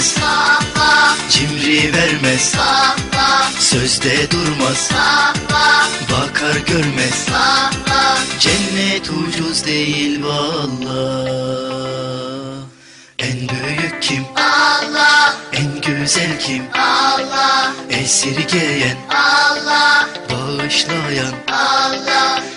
görmez Sözde durmaz. Bakar görmez. Cennet ucuz değil valla En büyük kim? En güzel kim? Esirgeyen. Bağışlayan. En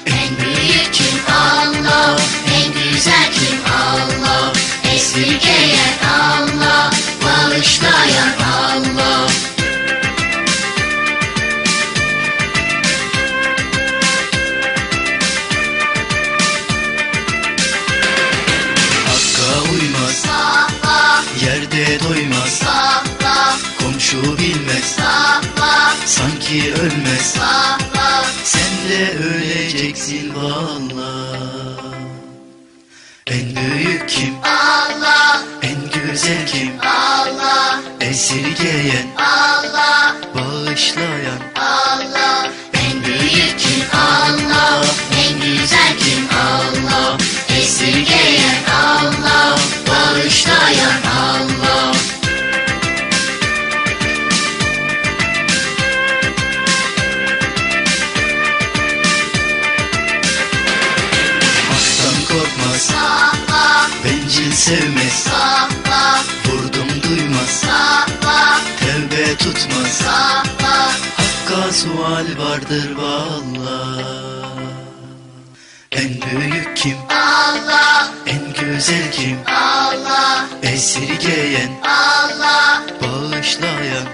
Yerde doymaz Komşu bilmez. Sanki ölmez. Sen de öleceksin valla. En büyük kim? En güzel kim? Esirgeyen. Bağışlayan. En büyük kim? Allah. En güzel kim? Allah. Esirgeyen. Allah. Bağışlayan. Allah Sevmez Vurdum duymaz Tevbe tutmaz Hakka sual vardır valla En büyük kim? En güzel kim? Esirgeyen. Bağışlayan